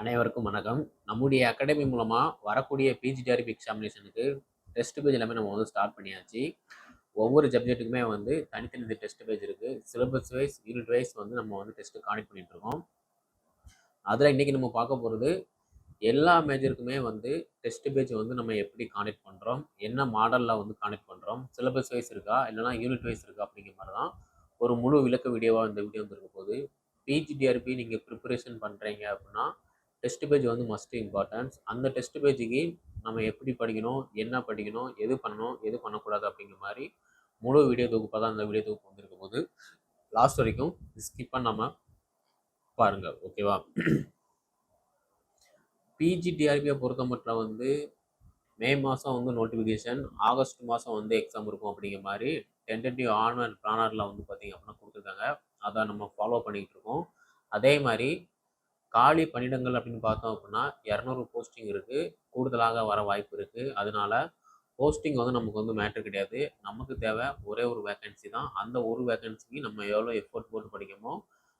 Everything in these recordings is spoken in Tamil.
அனைவருக்கும் வணக்கம். நம்முடைய அகாடமி மூலமாக வரக்கூடிய பிஜிடிஆர்பி எக்ஸாமினேஷனுக்கு டெஸ்ட் பேஜ் எல்லாமே நம்ம வந்து ஸ்டார்ட் பண்ணியாச்சு. ஒவ்வொரு சப்ஜெக்ட்டுக்குமே வந்து தனித்தனி டெஸ்ட் பேஜ் இருக்குது சிலபஸ் வைஸ் யூனிட் வைஸ் வந்து நம்ம வந்து டெஸ்ட்டு காண்டக்ட் பண்ணிகிட்ருக்கோம் அதில் இன்றைக்கி நம்ம பார்க்க போகிறது எல்லா மேஜருக்குமே வந்து டெஸ்ட் பேஜ் வந்து நம்ம எப்படி காண்டக்ட் பண்ணுறோம் என்ன மாடலில் வந்து காண்டக்ட் பண்ணுறோம் சிலபஸ் வைஸ் இருக்கா? இல்லைனா யூனிட் வைஸ் இருக்கா? அப்படிங்கிற மாதிரி தான் ஒரு முழு விளக்க வீடியோவாக இந்த வீடியோ வந்துருக்க போகுது. பிஜிடிஆர்பி நீங்கள் ப்ரிப்பரேஷன் பண்ணுறீங்க அப்படின்னா டெஸ்ட் பேஜ் வந்து மஸ்ட் இம்பார்ட்டன்ஸ் அந்த டெஸ்ட் பேஜுக்கு நம்ம எப்படி படிக்கணும் என்ன படிக்கணும் எது பண்ணணும் எது பண்ணக்கூடாது அப்படிங்கிற மாதிரி முழு வீடியோ தொகுப்பாக தான் அந்த வீடியோ தொகுப்பு வந்திருக்க போது லாஸ்ட் வரைக்கும் ஸ்கிப் பண்ணாமல் பாருங்கள் ஓகேவா பிஜிடிஆர்பியை பொறுத்த மட்டும் வந்து மே மாதம் வந்து நோட்டிஃபிகேஷன் ஆகஸ்ட் மாதம் வந்து எக்ஸாம் இருக்கும் அப்படிங்கிற மாதிரி டென்டேட்டிவ் ஆன்லைன் பிளானரில் வந்து பார்த்தீங்க அப்படின்னா கொடுத்துருக்காங்க. அதை நம்ம ஃபாலோ பண்ணிக்கிட்டு இருக்கோம். அதே மாதிரி காலி பணியிடங்கள் அப்படின்னு பார்த்தோம் அப்படின்னா இரநூறு போஸ்டிங் இருக்குது கூடுதலாக வர வாய்ப்பு இருக்குது அதனால போஸ்டிங் வந்து நமக்கு வந்து மேட்ரு கிடையாது. நமக்கு தேவை ஒரே ஒரு வேக்கன்சி தான். அந்த ஒரு வேக்கன்சிக்கு நம்ம எவ்வளோ எஃபோர்ட் போட்டு படிக்கமோ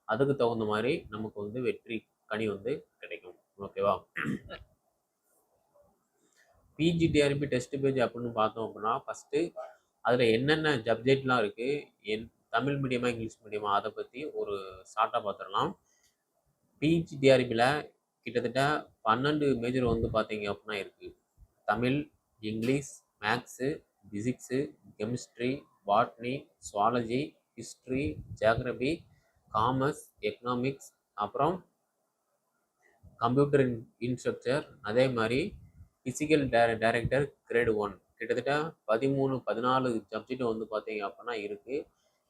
அதுக்கு தகுந்த மாதிரி நமக்கு வந்து வெற்றி கனி வந்து கிடைக்கும். ஓகேவா பிஜிடிஆர்பி டெஸ்ட் பேஜ் அப்படின்னு பார்த்தோம் அப்படின்னா ஃபஸ்ட்டு அதில் என்னென்ன சப்ஜெக்ட்லாம் இருக்குது என் தமிழ் மீடியமா இங்கிலீஷ் மீடியமா அதை பற்றி ஒரு ஷார்ட்டாக பார்த்துடலாம். பிஜிடிஆர்பியில் கிட்டத்தட்ட பன்னெண்டு மேஜர் வந்து பார்த்தீங்க அப்படின்னா இருக்குது Tamil English maths physics chemistry botany zoology history geography commerce economics அப்புறம் கம்ப்யூட்டர் இன்ஸ்ட்ரக்சர் அதே மாதிரி ஃபிசிக்கல் டே டைரக்டர் கிரேடு ஒன் கிட்டத்தட்ட பதிமூணு பதினாலு சப்ஜெக்ட் வந்து பார்த்தீங்க அப்படின்னா இருக்குது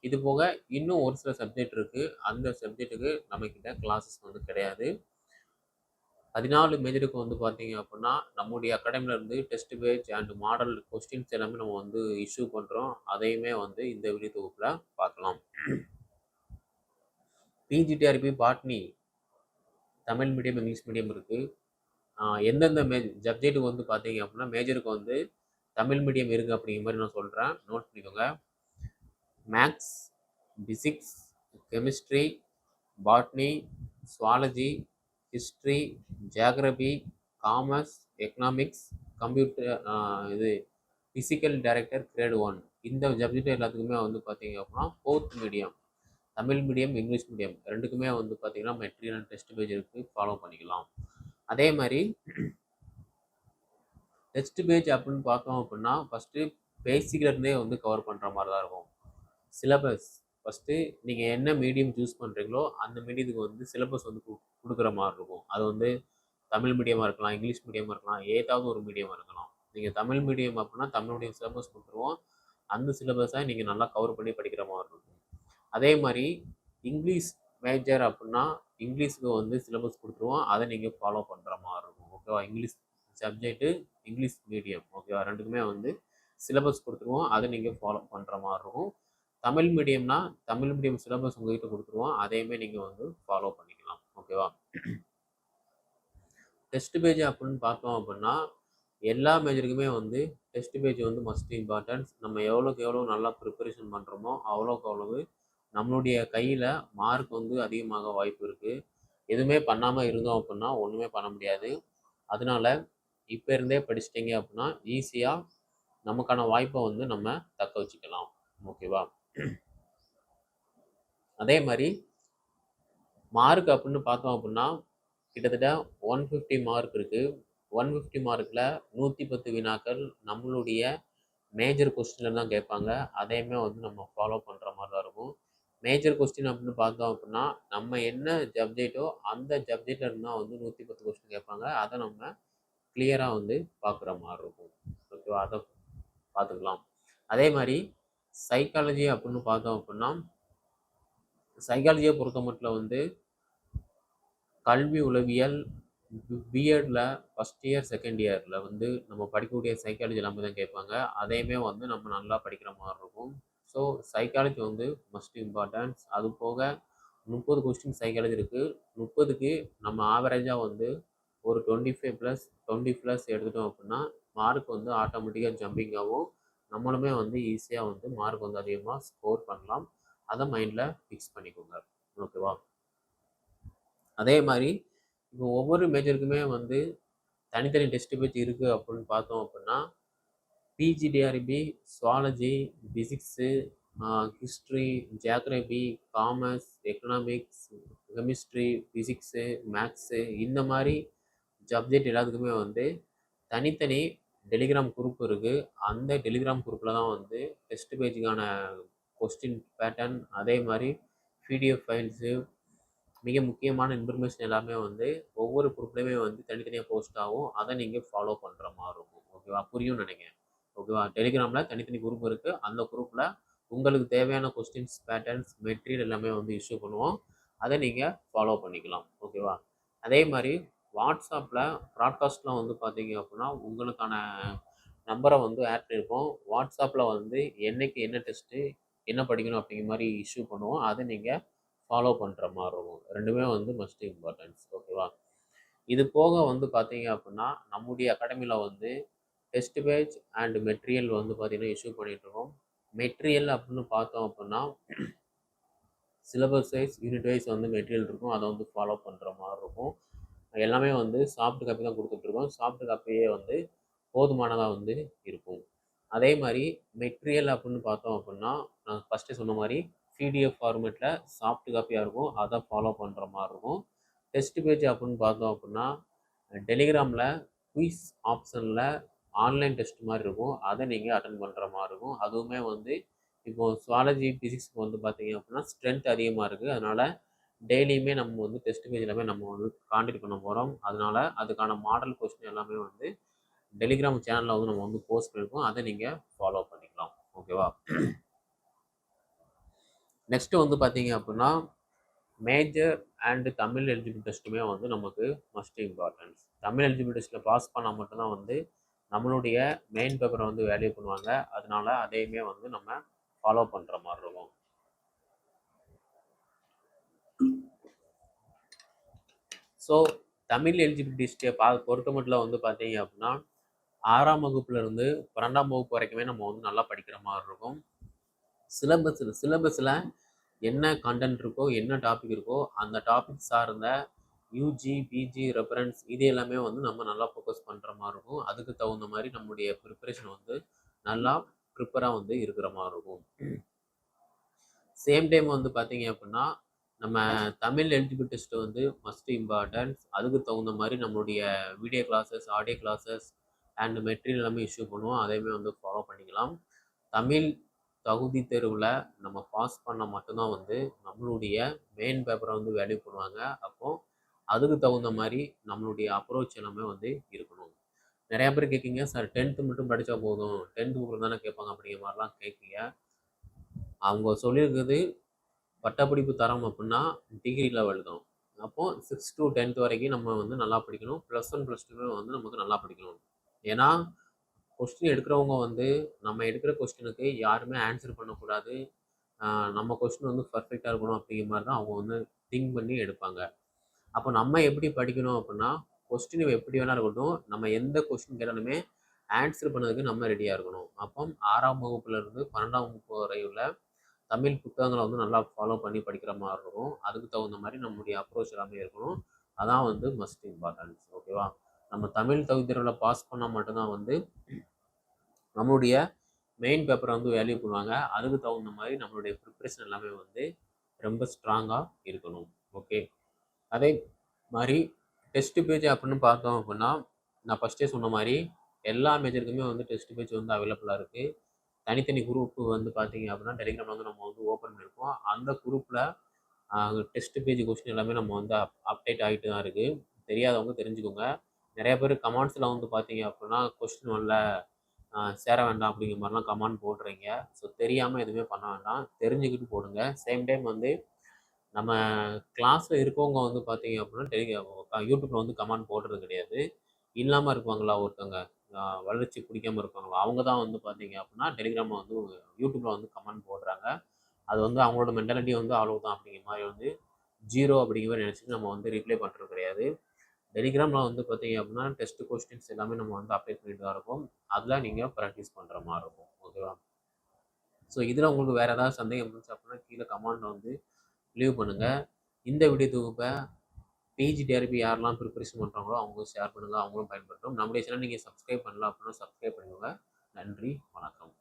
இது போக இன்னும் ஒரு சில சப்ஜெக்ட் இருக்குது அந்த சப்ஜெக்ட்டுக்கு நம்மக்கிட்ட கிளாஸஸ் வந்து கிடையாது. பதினாலு மேஜருக்கு வந்து பார்த்தீங்க அப்படின்னா நம்முடைய அகாடமியில் இருந்து test page and model questions எல்லாமே நம்ம வந்து இஷ்யூ பண்ணுறோம் அதையுமே வந்து இந்த வீடியோ தொகுப்பில் பார்க்கலாம். PGTRB botany Tamil medium English medium இருக்குது எந்தெந்த மே சப்ஜெக்ட்டுக்கு வந்து பார்த்தீங்க அப்படின்னா மேஜருக்கு வந்து தமிழ் மீடியம் இருக்குது அப்படிங்கிற மாதிரி நான் சொல்கிறேன் நோட் பண்ணிக்கோங்க. Maths physics chemistry botany zoology history geography commerce economics computer இது ஃபிசிக்கல் டைரக்டர் கிரேட் ஒன். இந்த சப்ஜெக்ட் எல்லாத்துக்குமே வந்து பார்த்தீங்க அப்படின்னா fourth medium Tamil medium English medium. ரெண்டுக்குமே வந்து பார்த்திங்கன்னா மெட்டீரியல் டெஸ்ட் பேஜ் இருக்குது ஃபாலோ பண்ணிக்கலாம். அதே மாதிரி டெஸ்ட் பேஜ் அப்படின்னு பார்த்தோம் அப்படின்னா ஃபஸ்ட்டு பேசிக்லேருந்தே வந்து கவர் பண்ணுற மாதிரி தான் இருக்கும். சிலபஸ் ஃபஸ்ட்டு நீங்கள் என்ன மீடியம் சூஸ் பண்ணுறீங்களோ அந்த மீடியத்துக்கு வந்து சிலபஸ் வந்து கொடுக்குற மாதிரி இருக்கும். அது வந்து தமிழ் மீடியமாக இருக்கலாம் இங்கிலீஷ் மீடியமாக இருக்கலாம் ஏதாவது ஒரு மீடியமாக இருக்கலாம். நீங்கள் தமிழ் மீடியம் அப்படின்னா தமிழ் மீடியம் சிலபஸ் கொடுத்துருவோம். அந்த சிலபஸை நீங்கள் நல்லா கவர் பண்ணி படிக்கிற மாதிரி இருக்கும். அதே மாதிரி இங்கிலீஷ் மேஜர் அப்படின்னா இங்கிலீஷுக்கு வந்து சிலபஸ் கொடுத்துருவோம். அதை நீங்கள் ஃபாலோ பண்ணுற மாதிரி இருக்கும். ஓகேவா இங்கிலீஷ் சப்ஜெக்ட்டு இங்கிலீஷ் மீடியம் ஓகேவா ரெண்டுக்குமே வந்து சிலபஸ் கொடுத்துருவோம். அதை நீங்கள் ஃபாலோ பண்ணுற மாதிரி இருக்கும். தமிழ் மீடியம்னா தமிழ் மீடியம் சிலபஸ் உங்ககிட்ட கொடுத்துருவோம். அதையுமே நீங்கள் வந்து ஃபாலோ பண்ணிக்கலாம். ஓகேவா டெஸ்ட் பேஜ் அப்படின்னு பார்த்தோம் அப்படின்னா எல்லா மேஜருக்குமே வந்து டெஸ்ட் பேஜ் வந்து மஸ்ட் இம்பார்ட்டன்ஸ் நம்ம எவ்வளோக்கு எவ்வளோ நல்லா ப்ரிப்பரேஷன் பண்ணுறோமோ அவ்வளோக்கு அவ்வளவு நம்மளுடைய கையில் மார்க் வந்து அதிகமாக வாய்ப்பு இருக்குது எதுவுமே பண்ணாமல் இருந்தோம் அப்படின்னா ஒன்றுமே பண்ண முடியாது. அதனால இப்போ இருந்தே படிச்சிட்டிங்க அப்படின்னா ஈஸியாக நமக்கான வாய்ப்பை வந்து நம்ம தக்க வச்சுக்கலாம். ஓகேவா அதே மாதிரி மார்க் அப்படின்னு பார்த்தோம் அப்படின்னா கிட்டத்தட்ட ஒன் ஃபிஃப்டி மார்க் இருக்குது ஒன் ஃபிஃப்டி மார்க்கில் நூற்றி பத்து வினாக்கள் நம்மளுடைய மேஜர் கொஸ்டினில் தான் கேட்பாங்க. அதையுமே வந்து நம்ம ஃபாலோ பண்ணுற மாதிரி தான் இருக்கும். மேஜர் கொஸ்டின் அப்படின்னு பார்த்தோம் அப்படின்னா நம்ம என்ன சப்ஜெக்டோ அந்த சப்ஜெக்டில் இருந்தால் வந்து நூற்றி பத்து கொஸ்டின் கேட்பாங்க. அதை நம்ம கிளியராக வந்து பார்க்குற மாதிரி இருக்கும். ஓகேவா அதை பார்த்துக்கலாம். அதே மாதிரி சைக்காலஜி அப்படின்னு பார்த்தோம் அப்படின்னா சைக்காலஜியை பொறுத்த மட்டும் வந்து கல்வி உளவியல் பிஎட்டில் ஃபஸ்ட் இயர் செகண்ட் இயரில் வந்து நம்ம படிக்கக்கூடிய சைக்காலஜி எல்லாமே தான் கேட்பாங்க. அதையுமே வந்து நம்ம நல்லா படிக்கிற மாதிரி இருக்கும். ஸோ சைக்காலஜி வந்து மஸ்ட் இம்பார்ட்டன்ஸ் அது போக முப்பது கொஸ்டின் சைக்காலஜி இருக்குது முப்பதுக்கு நம்ம ஆவரேஜாக வந்து ஒரு twenty five plus twenty plus எடுத்துட்டோம் அப்படின்னா மார்க் வந்து ஆட்டோமேட்டிக்காக ஜம்பிங்காகவும் நம்மளுமே வந்து ஈஸியாக வந்து மார்க் வந்து அதிகமாக ஸ்கோர் பண்ணலாம். அதை மைண்டில் ஃபிக்ஸ் பண்ணிக்கோங்க. ஓகேவா அதே மாதிரி இப்போ ஒவ்வொரு மேஜருக்குமே வந்து தனித்தனி டெஸ்ட் பேஜ் இருக்குது அப்படின்னு பார்த்தோம் அப்படின்னா PGTRB zoology physics history geography commerce economics chemistry physics maths இந்த மாதிரி சப்ஜெக்ட் எல்லாத்துக்குமே வந்து தனித்தனி டெலிகிராம் குரூப் இருக்குது அந்த டெலிகிராம் குரூப்பில் தான் வந்து டெஸ்ட் பேஜுக்கான கொஸ்டின் பேட்டர்ன் அதே மாதிரி பிடிஎஃப் ஃபைல்ஸு மிக முக்கியமான இன்ஃபர்மேஷன் எல்லாமே வந்து ஒவ்வொரு குரூப்லேயுமே வந்து தனித்தனியாக போஸ்ட் ஆகும். அதை நீங்கள் ஃபாலோ பண்ணுற மாதிரி இருக்கும். ஓகேவா புரியும் நினைக்கிறேன். ஓகேவா டெலிகிராமில் தனித்தனி குரூப் இருக்குது அந்த குரூப்பில் உங்களுக்கு தேவையான கொஸ்டின்ஸ் பேட்டர்ன்ஸ் மெட்டீரியல் எல்லாமே வந்து இஷ்யூ பண்ணுவோம். அதை நீங்கள் ஃபாலோ பண்ணிக்கலாம். ஓகேவா அதே மாதிரி வாட்ஸ்அப்பில் ப்ராட்காஸ்ட்டில் வந்து பார்த்தீங்க அப்படின்னா உங்களுக்கான நம்பரை வந்து ஆட் பண்ணியிருப்போம் வாட்ஸ்அப்பில் வந்து என்னைக்கு என்ன டெஸ்ட்டு என்ன படிக்கணும் அப்படிங்கிற மாதிரி இஷ்யூ பண்ணுவோம். அதை நீங்கள் ஃபாலோ பண்ணுற மாதிரி இருக்கும். ரெண்டுமே வந்து மஸ்ட் இம்பார்ட்டன்ஸ் ஓகேவா இது போக வந்து பார்த்தீங்க அப்படின்னா நம்முடைய அகாடமியில் வந்து டெஸ்ட் பேஜ் அண்ட் மெட்டீரியல் வந்து பார்த்திங்கன்னா இஷ்யூ பண்ணிகிட்ருக்கோம் மெட்டீரியல் அப்படின்னு பார்த்தோம் அப்படின்னா சிலபஸ் வைஸ் யூனிட் வைஸ் வந்து மெட்டீரியல் இருக்கும். அதை வந்து ஃபாலோ பண்ணுற மாதிரி இருக்கும். எல்லாமே வந்து சாஃப்ட் காப்பி தான் கொடுத்துட்ருக்கோம். சாஃப்ட் காப்பியே வந்து போதுமானதாக வந்து இருக்கும். அதே மாதிரி மெட்டீரியல் அப்படின்னு பார்த்தோம் அப்படின்னா நான் ஃபஸ்ட்டு சொன்ன மாதிரி பிடிஎஃப் ஃபார்மேட்டில் சாஃப்ட் காப்பியாக இருக்கும். அதை ஃபாலோ பண்ணுற மாதிரி இருக்கும். டெஸ்ட் பேஜ் அப்படின்னு பார்த்தோம் அப்படின்னா டெலிகிராமில் குயிஸ் ஆப்ஷனில் ஆன்லைன் டெஸ்ட் மாதிரி இருக்கும். அதை நீங்கள் அட்டன் பண்ணுற மாதிரி இருக்கும். அதுவுமே வந்து இப்போது சுவாலஜி ஃபிசிக்ஸ்க்கு வந்து பார்த்தீங்க அப்படின்னா ஸ்ட்ரென்த் அதிகமாக இருக்குது அதனால் டெய்லியுமே நம்ம வந்து டெஸ்ட் பேஜ் எல்லாமே நம்ம வந்து காண்டக்ட் பண்ண போகிறோம் அதனால் அதுக்கான மாடல் கொஸ்டின் எல்லாமே வந்து டெலிகிராம் சேனலில் வந்து நம்ம வந்து போஸ்ட் பண்ணியிருக்கோம் அதை நீங்கள் ஃபாலோ பண்ணிக்கலாம். ஓகேவா நெக்ஸ்ட்டு வந்து பார்த்தீங்க அப்படின்னா மேஜர் அண்டு தமிழ் எலிஜிபிள் டெஸ்ட்டுமே வந்து நமக்கு மஸ்ட் இம்பார்ட்டன்ஸ் தமிழ் எலிஜிபிள் டெஸ்ட்டில் பாஸ் பண்ணால் மட்டும்தான் வந்து நம்மளுடைய மெயின் பேப்பரை வந்து வேல்யூ பண்ணுவாங்க. அதனால அதையுமே வந்து நம்ம ஃபாலோ பண்ணுற மாதிரி இருக்கும். ஸோ தமிழ் எலிஜிபிலிட்டி டெஸ்ட்டை பா பொறுத்த மட்டும் வந்து பார்த்தீங்க அப்படின்னா ஆறாம் வகுப்புலேருந்து பன்னெண்டாம் வகுப்பு வரைக்குமே நம்ம வந்து நல்லா படிக்கிற மாதிரி இருக்கும். சிலபஸில் சிலபஸில் என்ன கண்டென்ட் இருக்கோ என்ன டாபிக் இருக்கோ அந்த டாபிக் சார்ந்த யூஜி பிஜி ரெஃபரன்ஸ் இது எல்லாமே வந்து நம்ம நல்லா ஃபோக்கஸ் பண்ணுற மாதிரி இருக்கும். அதுக்கு தகுந்த மாதிரி நம்முடைய ப்ரிப்பரேஷன் வந்து நல்லா ப்ரிப்பராக வந்து இருக்கிற மாதிரி இருக்கும். சேம் டைம் வந்து பார்த்தீங்க அப்படின்னா நம்ம தமிழ் எலிஜிபிள் டெஸ்ட் வந்து மஸ்ட் இம்பார்ட்டன்ஸ் அதுக்கு தகுந்த மாதிரி நம்மளுடைய video classes audio classes and material எல்லாமே இஷ்யூ பண்ணுவோம். அதையுமே வந்து ஃபாலோ பண்ணிக்கலாம். தமிழ் தகுதி தேர்வில் நம்ம பாஸ் பண்ணால் மட்டும்தான் வந்து நம்மளுடைய மெயின் பேப்பரை வந்து வேல்யூ பண்ணுவாங்க. அப்போது அதுக்கு தகுந்த மாதிரி நம்மளுடைய அப்ரோச் எல்லாமே வந்து இருக்கணும். நிறையா பேர் கேட்குங்க சார் டென்த்து மட்டும் படித்தா போதும். டென்த்து மட்டும் தானே கேட்பாங்க? அப்படிங்கிற மாதிரிலாம் கேட்குங்க. அவங்க சொல்லியிருக்குது பட்டப்படிப்பு தரம் அப்படின்னா டிகிரி லெவல் தான். அப்போது சிக்ஸ் டு டென்த் வரைக்கும் நம்ம வந்து நல்லா படிக்கணும். ப்ளஸ் ஒன் ப்ளஸ் டூ வந்து நமக்கு நல்லா படிக்கணும். ஏன்னா கொஸ்டின் எடுக்கிறவங்க வந்து நம்ம எடுக்கிற கொஸ்டினுக்கு யாருமே ஆன்சர் பண்ணக்கூடாது. நம்ம கொஸ்டின் வந்து பர்ஃபெக்டாக இருக்கணும் அப்படிங்கிற மாதிரி தான் அவங்க வந்து திங்க் பண்ணி எடுப்பாங்க. அப்போ நம்ம எப்படி படிக்கணும் அப்படின்னா கொஸ்டின் எப்படி வேணா இருக்கட்டும் நம்ம எந்த கொஸ்டின் கேட்டாலுமே ஆன்சர் பண்ணதுக்கு நம்ம ரெடியாக இருக்கணும். அப்போ ஆறாம் வகுப்புலேருந்து பன்னெண்டாம் வகுப்பு வரையுள்ள தமிழ் புத்தகங்களை வந்து நல்லா ஃபாலோ பண்ணி படிக்கிற மாதிரி இருக்கும். அதுக்கு தகுந்த மாதிரி நம்முடைய அப்ரோச் எல்லாமே இருக்கணும். அதான் வந்து மஸ்ட் இம்பார்ட்டன்ஸ் ஓகேவா நம்ம தமிழ் தகுதியில் பாஸ் பண்ணால் மட்டும்தான் வந்து நம்மளுடைய மெயின் பேப்பரை வந்து வேல்யூ பண்ணுவாங்க. அதுக்கு தகுந்த மாதிரி நம்மளுடைய ப்ரிப்ரேஷன் எல்லாமே வந்து ரொம்ப ஸ்ட்ராங்காக இருக்கணும். ஓகே அதே மாதிரி டெஸ்ட் பேஜ் அப்படின்னு பார்த்தோம் அப்படின்னா நான் ஃபஸ்ட்டே சொன்ன மாதிரி எல்லா மேஜருக்குமே வந்து டெஸ்ட் பேஜ் வந்து அவைலபிளாக இருக்குது தனித்தனி குரூப்பு வந்து பார்த்தீங்க அப்படின்னா டெலிகிராமில் வந்து நம்ம வந்து ஓப்பன் பண்ணியிருக்கோம் அந்த குரூப்பில் டெஸ்ட் பேஜ் கொஸ்டின் எல்லாமே நம்ம வந்து அப் அப்டேட் ஆகிட்டு தான் இருக்குது தெரியாதவங்க தெரிஞ்சுக்கோங்க. நிறைய பேர் கமெண்ட்ஸில் வந்து பார்த்தீங்க அப்படின்னா கொஸ்டின் வரல சேர வேண்டாம் அப்படிங்கிற மாதிரிலாம் கமெண்ட் போடுறீங்க. ஸோ தெரியாமல் எதுவுமே பண்ண வேண்டாம். தெரிஞ்சுக்கிட்டு போடுங்க. சேம் டைம் வந்து நம்ம கிளாஸில் இருக்கவங்க வந்து பார்த்தீங்க அப்படின்னா டெலி யூடியூப்பில் வந்து கமெண்ட் போடுறது கிடையாது. இல்லாமல் இருப்பாங்களா ஒருத்தவங்க? வளர்ச்சி பிடிக்காம இருப்பாங்களோ அவங்க தான் வந்து பார்த்தீங்க அப்படின்னா டெலிகிராமில் வந்து யூடியூப்பில் வந்து கமெண்ட் போடுறாங்க. அது வந்து அவங்களோட மென்டாலிட்டி வந்து அவ்வளோதான் அப்படிங்கிற மாதிரி வந்து ஜீரோ அப்படிங்கிற மாதிரி நினச்சிட்டு நம்ம வந்து ரிப்ளை பண்ணுறது கிடையாது. டெலிகிராமில் வந்து பார்த்தீங்க அப்படின்னா டெஸ்ட் கொஸ்டின்ஸ் எல்லாமே நம்ம வந்து அப்ளை பண்ணிட்டு தான் இருக்கோம். அதில் நீங்கள் ப்ராக்டிஸ் பண்ணுற மாதிரி இருக்கும். ஓகேவா ஸோ இதில் உங்களுக்கு வேறு ஏதாவது சந்தேகம் இருந்துச்சு அப்படின்னா கீழே கமெண்டில் வந்து லீவ் பண்ணுங்கள் இந்த வீடியோ தொகுப்பை பேஜ் டிஆர்பி யாரெல்லாம் ப்ரிப்பரேஷன் பண்ணுறாங்களோ அவங்களும் ஷேர் பண்ணுங்கள் அவங்களும் பயன்படுத்தும் நம்மளே சேனல் நீங்கள் சப்ஸ்கிரைப் பண்ணல அப்படின்னா சப்ஸ்கிரைப் பண்ணுங்கள் நன்றி வணக்கம்.